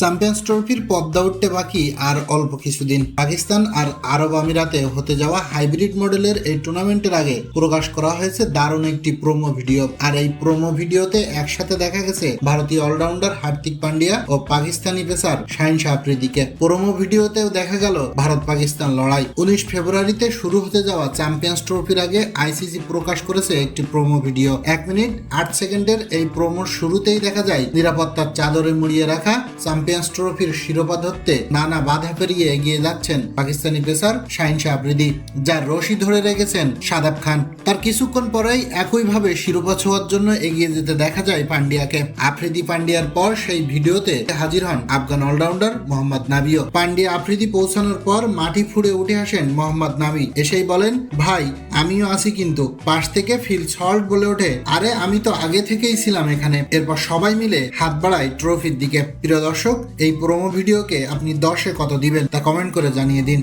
Champions ট্রফির পদ্মা উঠতে বাকি আর অল্প কিছুদিন। পাকিস্তান আর আরব আমিরাতে হতে যাওয়া হাইব্রিড মডেলের এই টুর্নামেন্টের আগে প্রকাশ করা হয়েছে দারুণ একটি প্রোমো ভিডিও আর এই প্রোমো ভিডিওতে একসাথে দেখা গেছে ভারতীয় অলরাউন্ডার হার্দিক পান্ডিয়া ও পাকিস্তানি পেসার শাহিন শাহ আফ্রিদিকে। প্রোমো ভিডিওতেও দেখা গেল ভারত পাকিস্তান লড়াই। উনিশ ফেব্রুয়ারিতে শুরু হতে যাওয়া চ্যাম্পিয়ন্স ট্রফির আগে আইসিসি প্রকাশ করেছে একটি প্রোমো ভিডিও এক মিনিট আট সেকেন্ডের এই প্রোমোর শুরুতেই দেখা যায় নিরাপত্তার চাদরে মুড়িয়ে রাখা চ্যাম্পিয়ন্স ট্রফির শিরোপা ধরতে নানা বাধা পেরিয়ে এগিয়ে যাচ্ছেন পাকিস্তানি পেসার শাহিন শাহ আফ্রিদি যার রশি ধরে রেখেছেন সাদাব খান। তার কিছুক্ষণ পরেই একইভাবে শিরোপা ছোঁয়ার জন্য এগিয়ে যেতে দেখা যায় পান্ডিয়াকে। আফ্রিদি পান্ডিয়ার পর সেই ভিডিওতে হাজির হন আফগান অলরাউন্ডার মোহাম্মদ নাবিও। পান্ডিয়া আফ্রিদি পৌঁছানোর পর মাটি ফুড়ে উঠে আসেন মোহাম্মদ নাবি। এসেই বলেন, ভাই আমিও আছি কিন্তু পাশ থেকে ফিল সল্ট বলে ওঠে। আরে আমি তো আগে থেকেই ছিলাম এখানে। এরপর সবাই মিলে হাত বাড়ায় ট্রফির দিকে। প্রিয় দর্শক, এই প্রোমো ভিডিওকে আপনি দশে কত দিবেন তা কমেন্ট করে জানিয়ে দিন।